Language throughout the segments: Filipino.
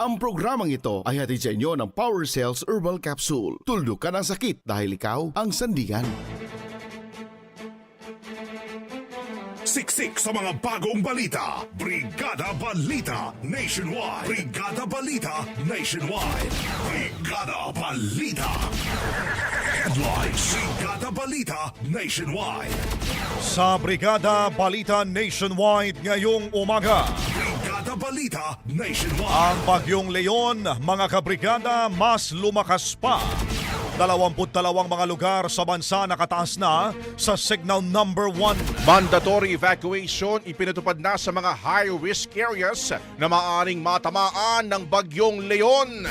Ang programang ito ay hatid sa inyo ng Power Cells Herbal Capsule. Tuldok ka ng sakit dahil ikaw ang sandigan. Siksik sa mga bagong balita. Brigada Balita Nationwide. Brigada Balita Nationwide. Brigada Balita. Headlines. Brigada Balita Nationwide. Sa Brigada Balita Nationwide ngayong umaga. Brigada Balita Nationwide. Ang Bagyong Leon, mga kabrigada, mas lumakas pa. 22 mga lugar sa bansa nakataas na sa signal number 1. Mandatory evacuation ipinatupad na sa mga high-risk areas na maaring matamaan ng Bagyong Leon.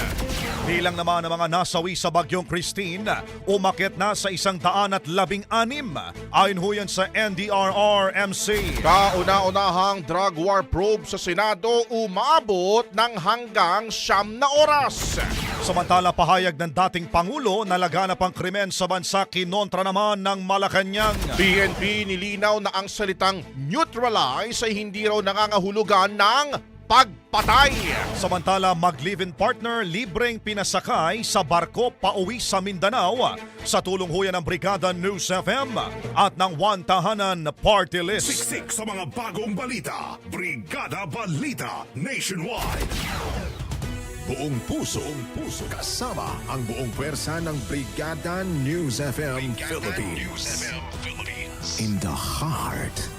Bilang naman ng mga nasawi sa Bagyong Christine, umakit na sa isang daan at labing anim. Ayon ho yan sa NDRRMC. Kauna-unahang drug war probe sa Senado umabot ng hanggang siyam na oras. Samantala pahayag ng dating Pangulo na laganap ang krimen sa bansa kinontra naman ng Malacanang. PNP nilinaw na ang salitang neutralize ay hindi raw nangangahulugan ng pagpatay. Samantala mag-live-in partner libreng pinasakay sa barko pauwi sa Mindanao sa tulong huyan ng Brigada News FM at ng One Tahanan Party List. Siksik sa mga bagong balita. Brigada Balita Nationwide. Buong puso, buong puso kasama ang buong pwersa ng Brigada News FM Philippines. In the heart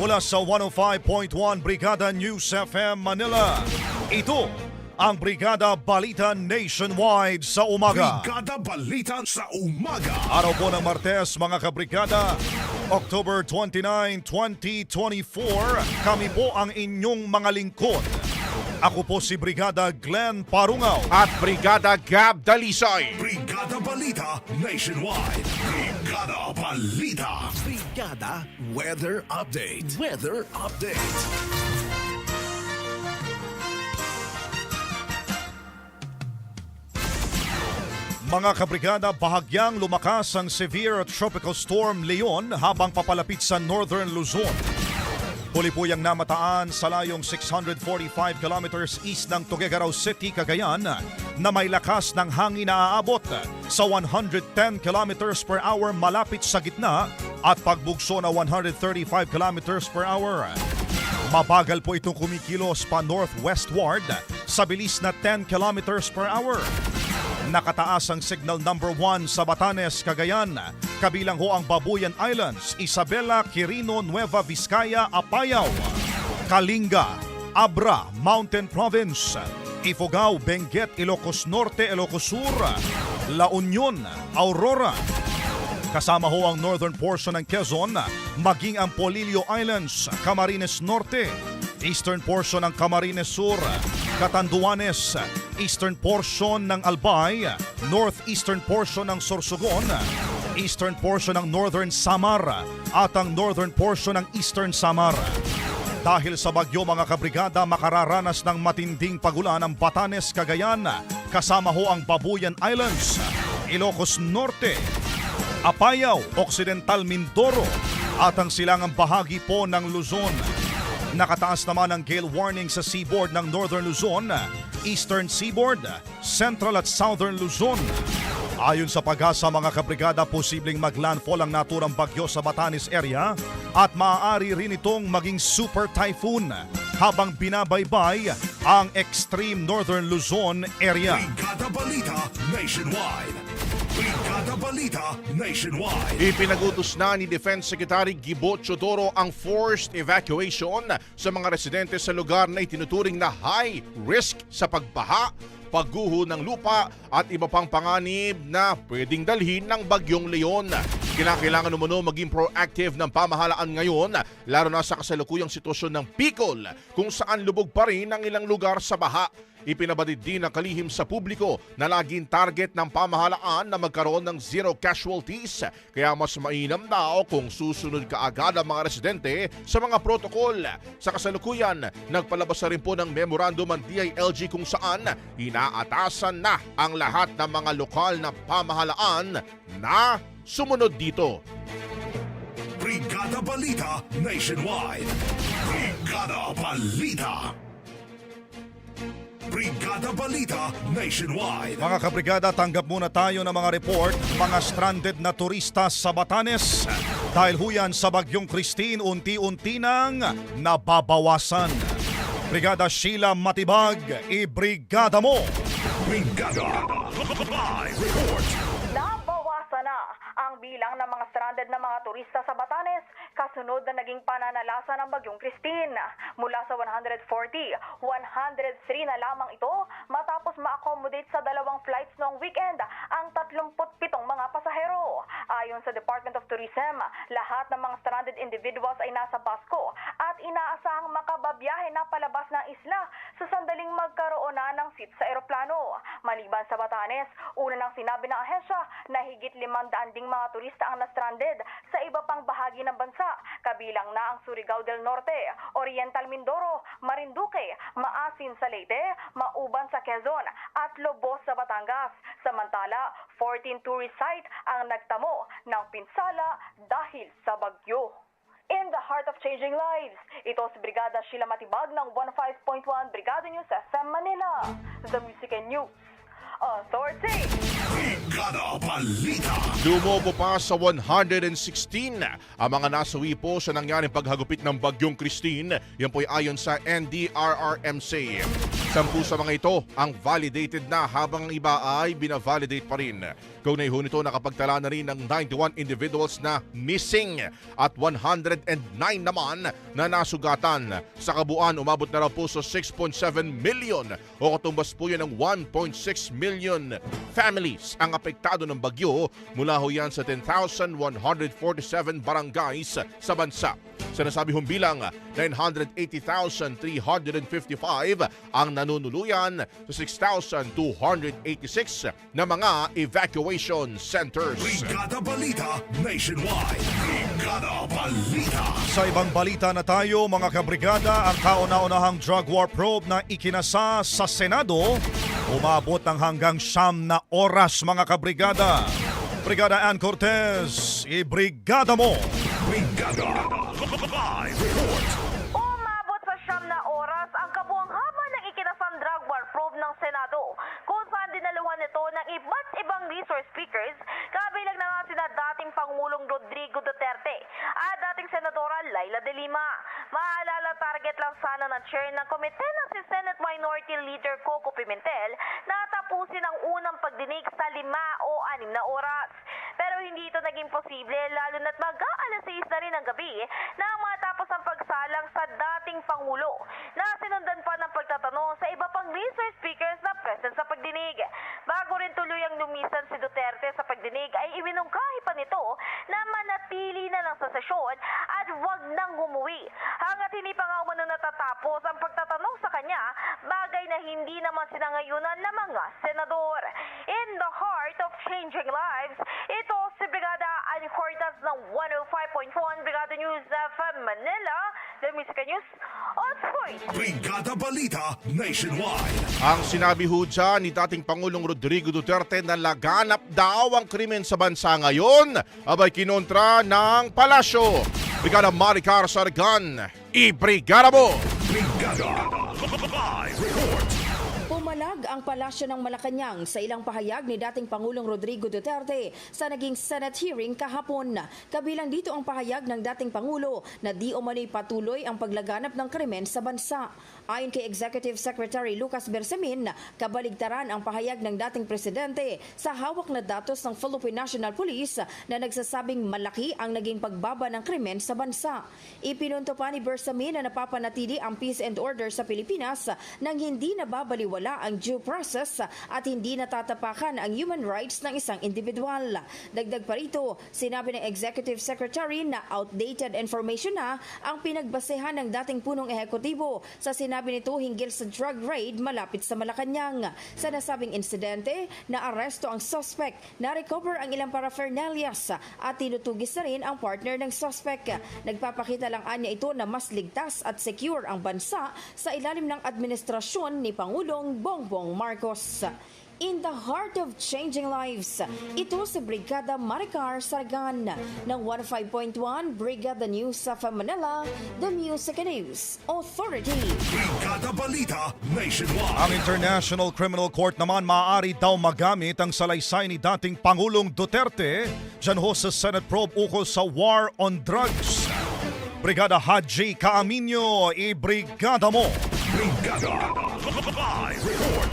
Mula sa 105.1 Brigada News FM Manila. Ito ang Brigada Balita Nationwide sa umaga. Brigada Balita sa umaga. Araw po ng Martes mga kabrigada, October 29, 2024, kami po ang inyong mga lingkod. Ako po si Brigada Glenn Parungaw. At Brigada Gab Dalisay. Brigada Balita Nationwide. Brigada Balita. Brigada Weather Update. Weather Update. Mga kabrigada, bahagyang lumakas ang severe tropical storm Leon habang papalapit sa northern Luzon. Yung namataan sa layong 645 kilometers east ng Tuguegarao City, Cagayan na may lakas ng hangin na aabot sa 110 kilometers per hour malapit sa gitna at pagbugso na 135 kilometers per hour. Mabagal po itong kumikilos pa northwestward sa bilis na 10 kilometers per hour. Nakataas ang signal number 1 sa Batanes, Cagayan. Kabilang ho ang Babuyan Islands, Isabela, Quirino, Nueva Vizcaya, Apayao, Kalinga, Abra, Mountain Province, Ifugao, Benguet, Ilocos Norte, Ilocos Sur, La Union, Aurora, Kasama ho ang northern portion ng Quezon, maging ang Polillo Islands, Camarines Norte, eastern portion ng Camarines Sur, Catanduanes, eastern portion ng Albay, northeastern portion ng Sorsogon, eastern portion ng Northern Samar at ang northern portion ng Eastern Samar. Dahil sa bagyo mga kabrigada makararanas ng matinding pagulan ang Batanes, Cagayan, kasama ho ang Babuyan Islands, Ilocos Norte, Apayao, Occidental Mindoro at ang silangang bahagi po ng Luzon. Nakataas naman ang gale warning sa seaboard ng Northern Luzon, Eastern Seaboard, Central at Southern Luzon. Ayon sa pag-asa mga kabrigada, posibleng maglandfall ang naturang bagyo sa Batanes area at maaari rin itong maging super typhoon habang binabaybay ang extreme northern Luzon area. Brigada Balita Nationwide. Brigada Balita Nationwide. Ipinagutos na ni Defense Secretary Gibo Chodoro ang forced evacuation sa mga residente sa lugar na itinuturing na high risk sa pagbaha, pagguho ng lupa at iba pang panganib na pwedeng dalhin ng bagyong Leon. Kinakailangan umano maging proactive ng pamahalaan ngayon, lalo na sa kasalukuyang sitwasyon ng Bicol, kung saan lubog pa rin ang ilang lugar sa baha. Ipinabatid din ng kalihim sa publiko na laging target ng pamahalaan na magkaroon ng zero casualties. Kaya mas mainam daw kung susunod kaagad ang mga residente sa mga protokol. Sa kasalukuyan, nagpalabas na rin po ng memorandum ang DILG kung saan inaatasan na ang lahat ng mga lokal na pamahalaan na sumunod dito. Brigada Balita Nationwide. Brigada Balita. Brigada Balita Nationwide. Mga kabrigada, tanggap muna tayo ng mga report, mga stranded na turista sa Batanes. Dahil huyan sa bagyong Christine, unti-unti nang nababawasan. Brigada Sheila Matibag, i-brigada mo! Brigada. Live report. Ang bilang ng mga stranded na mga turista sa Batanes kasunod na naging pananalasa ng bagyong Christine. Mula sa 140, 103 na lamang ito matapos ma-accommodate sa dalawang flights noong weekend ang 37 mga pasahero. Ayon sa Department of Tourism, lahat ng mga stranded individuals ay nasa Basco at inaasahang makababiyahe na palabas ng isla sa sandaling magkaroon na ng seat sa eroplano. Maliban sa Batanes, una nang sinabi ng ahensya na higit 500 ding mga turista ang na-stranded sa iba pang bahagi ng bansa, kabilang na ang Surigao del Norte, Oriental Mindoro, Marinduque, Maasin sa Leyte, Mauban sa Quezon at Lobos sa Batangas. Samantala, 14 tourist site ang nagtamo ng pinsala dahil sa bagyo. In the heart of changing lives, ito si Brigada Sheila Matibag ng 15.1 Brigada News FM Manila, The Music and News Authority. Brigada Balita. Lumobo pa sa 116 ang mga nasawi po sa nangyaring paghagupit ng bagyong Christine. Yan po ay ayon sa NDRRMC. Sampu sa mga ito ang validated na habang ang iba ay binavalidate pa rin. Kaunay ho nito nakapagtala na rin ng 91 individuals na missing at 109 naman na nasugatan. Sa kabuuan, umabot na raw po sa 6.7 million o katumbas po yan ng 1.6 million families ang apektado ng bagyo mula ho yan sa 10,147 barangays sa bansa. Sa nasabi hong bilang, 980,355 ang nanunuluyan sa 6,286 na mga evacuation centers. Brigada Balita Nationwide. Brigada Balita. Sa ibang balita na tayo mga kabrigada, ang kauna-unahang drug war probe na ikinasa sa Senado Umabot ng hanggang siyam na oras mga kabrigada. Brigada Ann Cortez, ibrigada mo! Brigada Live dinaluhan nito ng iba't ibang resource speakers kabilang na nga sina dating Pangulong Rodrigo Duterte at dating Senadora Laila de Lima. Maalala target lang sana ng chair ng komite ng si Senate Minority Leader Coco Pimentel na tapusin ang unang pagdinig sa lima o anim na oras. Pero hindi ito naging posible lalo na't mag-aalas 6 na rin ng gabi nang matapos ang pagsalang sa dating Pangulo na sinundan pa ng pagtatanong sa iba pang resource speakers na present sa pagdinig. Bago rin tuluyang lumisan si Duterte sa pagdinig ay iminungkahi pa nito na manatili na lang sa sesyon at wag nang umuwi. Hanggat hindi pa nga umano natatapos ang pagtatanong sa kanya, bagay na hindi naman sinangayunan ng mga senador. In the heart of changing lives, ito si Brigada Ani Cortez ng 105.1 Brigada News FM Manila, the Music News Authority. Brigada Balita Nationwide. Ang sinabi ho dyan ni dating Pangulong Rodrigo Duterte na laganap daw ang krimen sa bansa ngayon, abay kinontra ng palasyo. Brigada Maricar Sargan, ibrigada mo! Brigada Live Report. Pumalag ang palasyo ng Malacanang sa ilang pahayag ni dating Pangulong Rodrigo Duterte sa naging Senate hearing kahapon. Kabilang dito ang pahayag ng dating Pangulo na di umano'y patuloy ang paglaganap ng krimen sa bansa. Ayon kay Executive Secretary Lucas Bersamin, kabaligtaran ang pahayag ng dating presidente sa hawak na datos ng Philippine National Police na nagsasabing malaki ang naging pagbaba ng krimen sa bansa. Ipinunto pa ni Bersamin na napapanatili ang peace and order sa Pilipinas nang hindi nababaliwala ang due process at hindi natatapakan ang human rights ng isang individual. Dagdag pa rito, sinabi ng Executive Secretary na outdated information na ang pinagbasehan ng dating punong ehekutibo sa sinabi nito hinggil sa drug raid malapit sa Malacanang. Sa nasabing insidente, na aresto ang suspect, na-recover ang ilang paraphernalias at tinutugis na rin ang partner ng suspect. Nagpapakita lang anya ito na mas ligtas at secure ang bansa sa ilalim ng administrasyon ni Pangulong Bongbong Marcos. In the heart of changing lives, ito si Brigada Maricar Sargan ng 105.1 Brigada News of Manila, The Music News Authority. Brigada Balita Nationwide. Ang International Criminal Court naman maaari daw magamit ang salaysay ni dating Pangulong Duterte dyan ho sa Senate probe ukol sa war on drugs. Brigada Haji Kaaminyo, ibrigada mo! Brigada Live Report.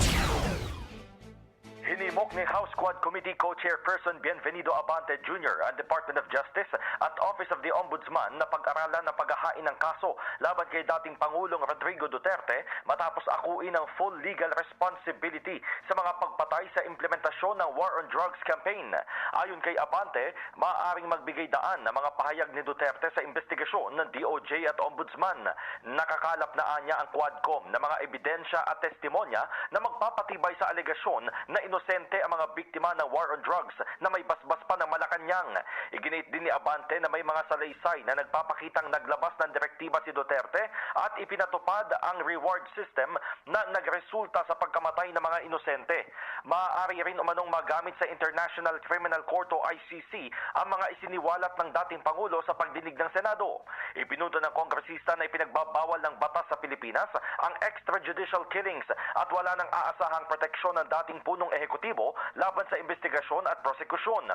Ni House Squad Committee Co-Chairperson Bienvenido Abante Jr. ang Department of Justice at Office of the Ombudsman na pag-aralan ng paghahain ng kaso laban kay dating Pangulong Rodrigo Duterte matapos akuin ng full legal responsibility sa mga pagpatay sa implementasyon ng War on Drugs campaign. Ayon kay Abante, maaaring magbigay daan ng mga pahayag ni Duterte sa investigasyon ng DOJ at Ombudsman. Nakakalap na anya ang Quadcom ng mga ebidensya at testimonya na magpapatibay sa alegasyon na inosente ang mga biktima ng war on drugs na may basbas pa ng Malacanang. Iginit din ni Abante na may mga salaysay na nagpapakitang naglabas ng direktiba si Duterte at ipinatupad ang reward system na nagresulta sa pagkamatay ng mga inosente. Maaari rin umanong magamit sa International Criminal Court o ICC ang mga isiniwalat ng dating Pangulo sa pagdinig ng Senado. Ipinunto ng kongresista na ipinagbabawal ng batas sa Pilipinas ang extrajudicial killings at wala nang aasahang proteksyon ng dating punong ehekutibo laban sa investigasyon at prosekusyon.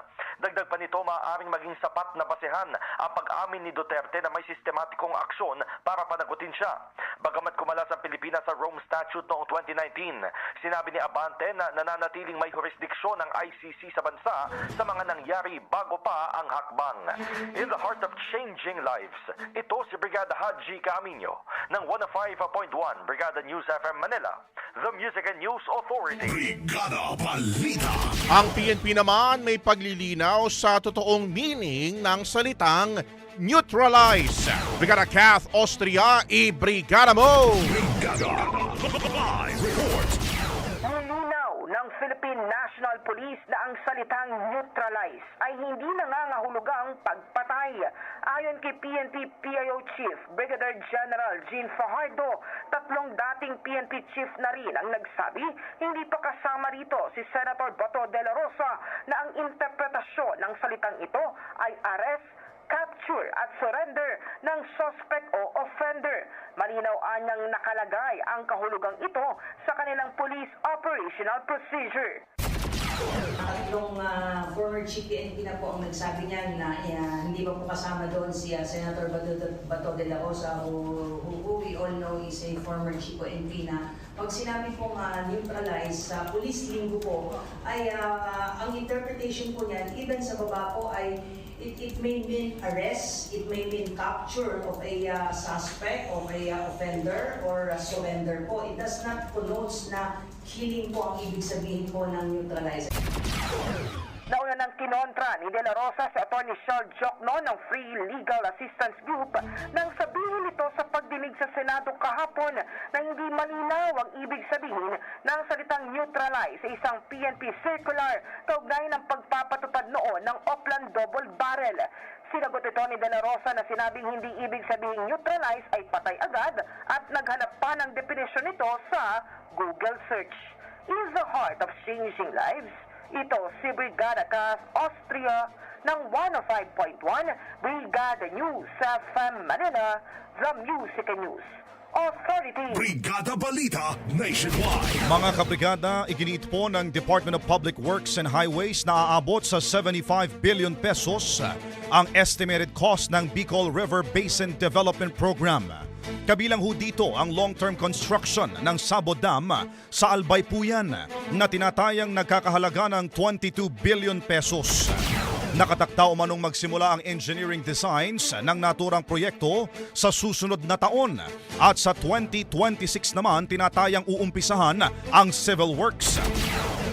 Dagdag pa nito, maaaring maging sapat na basehan ang pag-amin ni Duterte na may sistematikong aksyon para panagutin siya. Bagamat kumalas ang Pilipinas sa Rome Statute noong 2019, sinabi ni Abante na nananatiling may jurisdiksyon ng ICC sa bansa sa mga nangyari bago pa ang hakbang. In the heart of changing lives, ito si Brigada Haji Camino ng 105.1 Brigada News FM Manila, the Music and News Authority. Brigada Balita. Ang PNP naman may paglilinaw sa totoong meaning ng salitang neutralize. Brigada Kath Austria, ibrigada mo! Brigada National Police na ang salitang neutralize ay hindi nangangahulugang pagpatay. Ayon kay PNP PIO Chief Brigadier General Jean Fajardo, tatlong dating PNP chief na rin ang nagsabi hindi pa kasama rito si Senator Bato de la Rosa na ang interpretasyon ng salitang ito ay arrest capture at surrender ng suspect o offender. Malinaw anyang nakalagay ang kahulugang ito sa kanilang police operational procedure. Tatlong ah, former chief na po ang nagsabi niyan na ah, hindi pa po kasama doon si ah, Senator Bato, Bato de la Rosa who, who, we all know is a former chief PNP na pag sinabi pong ah, neutralize sa police linggo po ay ah, ang interpretation po niyan even sa baba po ay it, it may mean arrest, it may mean capture of a uh, suspect, of a uh, offender, or uh, surrender po. It does not connotes na killing po ang ibig sabihin po ng neutralize. Nauna ng kinontra ni De La Rosa si Atty. Charles Jokno ng Free Legal Assistance Group nang sabihin ito sa pagdinig sa Senado kahapon na hindi malinaw ang ibig sabihin ng salitang neutralize sa isang PNP circular kaugnay ng pagpapatupad noon ng Oplan Double Barrel. Sinagot ito ni De La Rosa na sinabing hindi ibig sabihin neutralize ay patay agad at naghanap pa ng definisyon nito sa Google search. In the heart of changing lives, ito si Brigada Cas Austria ng 105.1 Brigada News sa FM Manila, The Music News Authority. Brigada Balita Nationwide. Mga kabrigada, iginiit po ng Department of Public Works and Highways na aabot sa 75 billion pesos ang estimated cost ng Bicol River Basin Development Program. Kabilang ho dito ang long-term construction ng Sabo Dam sa Albaypuyan na tinatayang nagkakahalaga ng 22 billion pesos. Nakatakda umanong magsimula ang engineering designs ng naturang proyekto sa susunod na taon at sa 2026 naman tinatayang uumpisahan ang civil works.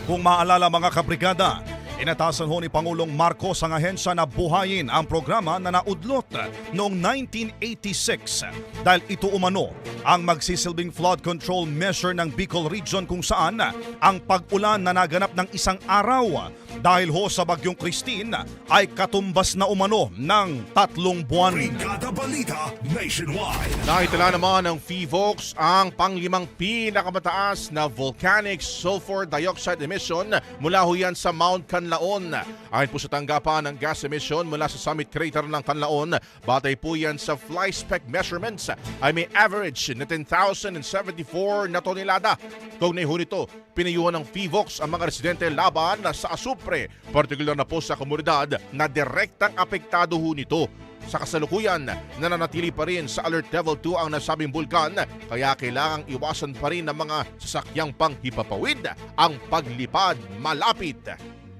Kung maalala mga kabrigada, Inatasan ho ni Pangulong Marcos ang ahensya na buhayin ang programa na naudlot noong 1986 dahil ito umano ang magsisilbing flood control measure ng Bicol Region kung saan ang pag-ulan na naganap ng isang araw dahil ho sa bagyong Christine ay katumbas na umano ng tatlong buwan. Brigada Balita Nationwide. Naitala naman ng FIVOX ang panglimang pinakamataas na volcanic sulfur dioxide emission mula ho yan sa Mount Canlaon. Ayon po sa tanggapan ng gas emission mula sa summit crater ng Canlaon, batay po yan sa fly spec measurements ay may average na 10,074 na tonelada. Kaugnay ho nito, pinayuhan ng FIVOX ang mga residente laban sa asupre, partikular na po sa komunidad na direktang apektado ho nito. Sa kasalukuyan, nananatili pa rin sa Alert Level 2 ang nasabing bulkan kaya kailangang iwasan pa rin ng mga sasakyang panghipapawid ang paglipad malapit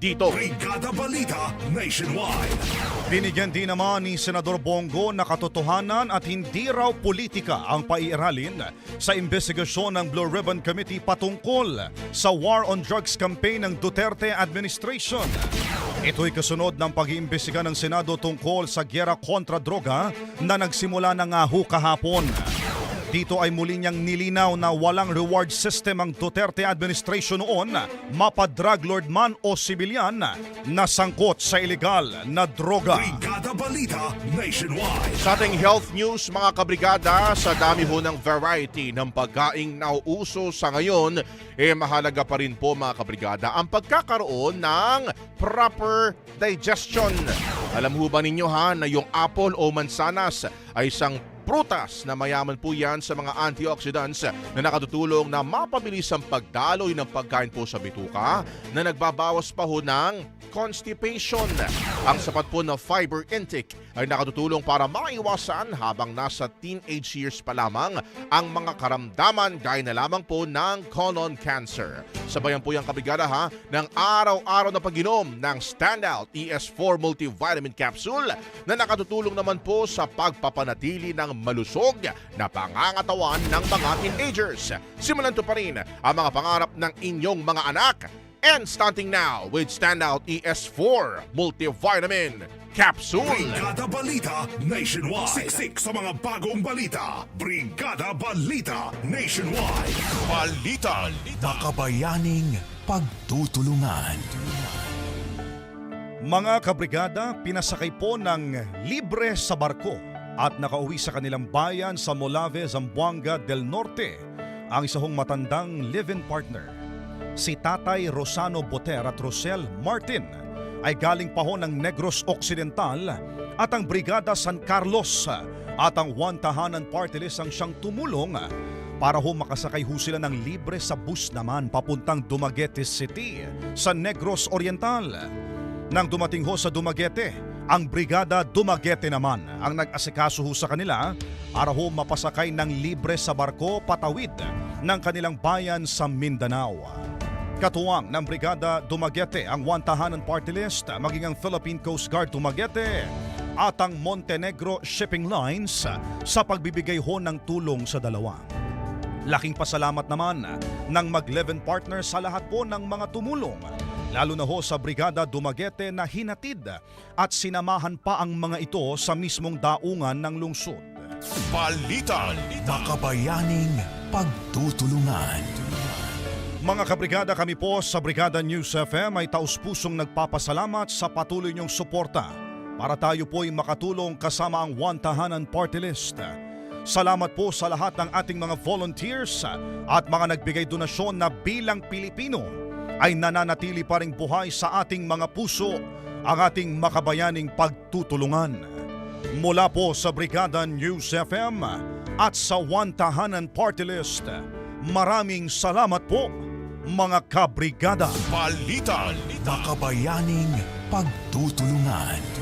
dito. Brigada Balita Nationwide. Binigyan din naman ni Senador Bongo na katotohanan at hindi raw politika ang paiiralin sa investigasyon ng Blue Ribbon Committee patungkol sa War on Drugs campaign ng Duterte administration. Ito'y kasunod ng pag-iimbestiga ng Senado tungkol sa gyera kontra droga na nagsimula na nga ho kahapon. Dito ay muli niyang nilinaw na walang reward system ang Duterte administration noon mapa drug lord man o sibilyan na sangkot sa ilegal na droga. Brigada Balita Nationwide. Sa ating health news mga kabrigada, sa dami ho ng variety ng pagkaing nauuso sa ngayon, eh mahalaga pa rin po mga kabrigada ang pagkakaroon ng proper digestion. Alam ho ba ninyo ha na yung apple o mansanas ay isang prutas na mayaman po yan sa mga antioxidants na nakatutulong na mapabilis ang pagdaloy ng pagkain po sa bituka na nagbabawas pa ho ng constipation. Ang sapat po na fiber intake ay nakatutulong para maiwasan habang nasa teenage years pa lamang ang mga karamdaman gaya na lamang po ng colon cancer. Sabayan po yung kabigada ha ng araw-araw na pag-inom ng Standout ES4 Multivitamin Capsule na nakatutulong naman po sa pagpapanatili ng malusog na pangangatawan ng mga teenagers. Simulan to pa rin ang mga pangarap ng inyong mga anak And starting now with Standout ES4 Multivitamin Capsule. Brigada Balita Nationwide. Siksik sa mga bagong balita. Brigada Balita Nationwide. Balita. Makabayaning pagtutulungan. Mga kabrigada, pinasakay po ng libre sa barko at nakauwi sa kanilang bayan sa Molave, Zamboanga del Norte ang isang matandang live-in partner. Si Tatay Rosano Boter at Rosel Martin ay galing pa ho ng Negros Occidental at ang Brigada San Carlos at ang One Tahanan Party List ang siyang tumulong para ho makasakay ho sila ng libre sa bus naman papuntang Dumaguete City sa Negros Oriental. Nang dumating ho sa Dumaguete, ang Brigada Dumaguete naman ang nag-asikaso sa kanila para ho mapasakay ng libre sa barko patawid ng kanilang bayan sa Mindanao. Katuwang ng Brigada Dumaguete ang One Tahanan Party List, maging ang Philippine Coast Guard Dumaguete at ang Montenegro Shipping Lines sa pagbibigay ho ng tulong sa dalawa. Laking pasalamat naman ng mag-11 partner sa lahat po ng mga tumulong. Lalo na ho sa Brigada Dumaguete na hinatid at sinamahan pa ang mga ito sa mismong daungan ng lungsod. Balita. Makabayaning pagtutulungan. Mga kabrigada kami po sa Brigada News FM ay taus-pusong nagpapasalamat sa patuloy niyong suporta para tayo po'y makatulong kasama ang One Tahanan Party List. Salamat po sa lahat ng ating mga volunteers at mga nagbigay donasyon na bilang Pilipino ay nananatili pa rin buhay sa ating mga puso ang ating makabayaning pagtutulungan. Mula po sa Brigada News FM at sa One Tahanan Party List, maraming salamat po mga kabrigada. Balita. Makabayaning pagtutulungan.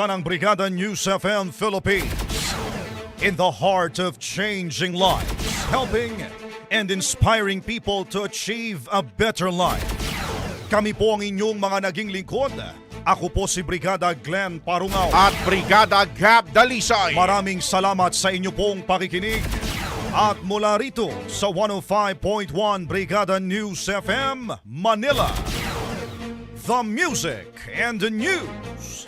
ng Brigada News FM Philippines. In the heart of changing lives, helping and inspiring people to achieve a better life. Kami po ang inyong mga naging lingkod. Ako po si Brigada Glenn Parungaw. At Brigada Gab Dalisay. Maraming salamat sa inyo pong pakikinig. At mula rito sa 105.1 Brigada News FM, Manila. The music and the news.